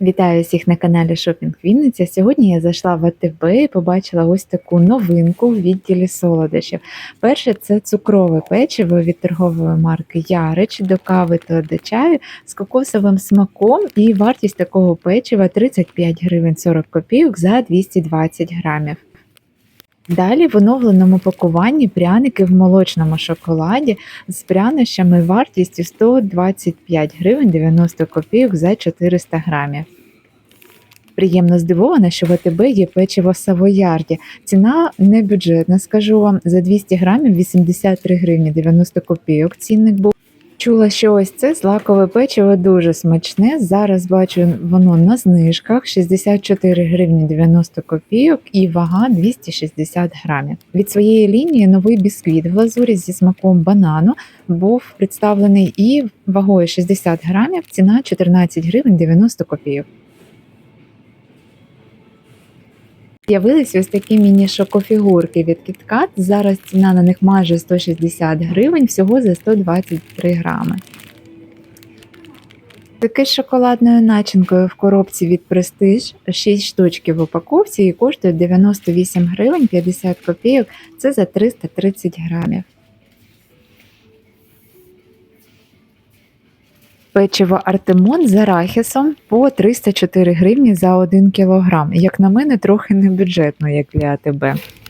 Вітаю всіх на каналі Шопінг Вінниця. Сьогодні я зайшла в АТБ і побачила ось таку новинку в відділі солодощів. Перше це цукрове печиво від торгової марки Ярич до кави та до чаю з кокосовим смаком. І вартість такого печива 35 гривень 40 копійок за 220 грамів. Далі в оновленому пакуванні пряники в молочному шоколаді з прянощами вартістю 125 гривень 90 копійок за 400 грамів. Приємно здивована, що в АТБ є печиво Савоярді. Ціна не бюджетна, скажу вам, за 200 грамів 83 гривні 90 копійок. Цінник був. Чула, що ось це злакове печиво дуже смачне. Зараз бачу воно на знижках 64 гривні 90 копійок і вага 260 грамів. Від своєї лінії новий бісквіт в глазурі зі смаком банану був представлений і вагою 60 грамів, ціна 14 гривень 90 копійок. З'явились ось такі міні-шокофігурки від KitKat. Зараз ціна на них майже 160 гривень, всього за 123 грами. Таке з шоколадною начинкою в коробці від Prestige 6 штучки в упаковці і коштує 98 гривень 50 копійок. Це за 330 грамів. Печиво Артемон з арахісом по 304 гривні за 1 кілограм. Як на мене, трохи не бюджетно, як для АТБ.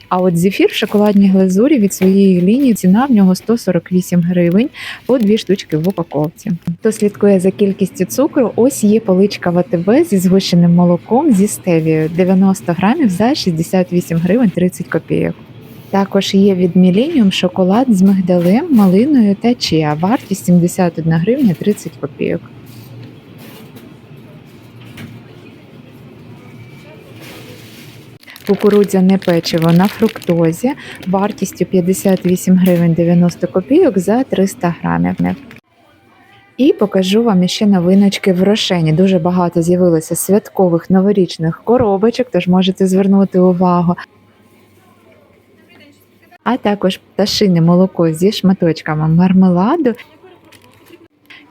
А от зефір в шоколадній глазурі від своєї лінії ціна в нього 148 гривень по дві штучки в упаковці. Хто слідкує за кількістю цукру, ось є поличка в АТБ зі згущеним молоком зі стевією 90 грамів за 68 гривень 30 копійок. Також є від Millennium шоколад з мигдалем, малиною та чиа. Вартість 71 гривня 30 копійок. Кукурудзяне печиво на фруктозі вартістю 58 гривень 90 копійок за 300 грамів. І покажу вам ще новиночки в Рошені. Дуже багато з'явилося святкових новорічних коробочок, тож можете звернути увагу а також пташине молоко зі шматочками мармеладу.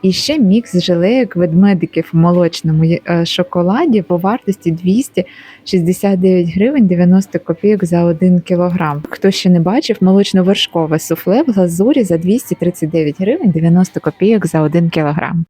І ще мікс желеєк ведмедиків в молочному е, шоколаді по вартості 269 гривень 90 копійок за 1 кілограм. Хто ще не бачив, молочно-вершкове суфле в глазурі за 239 гривень 90 копійок за 1 кілограм.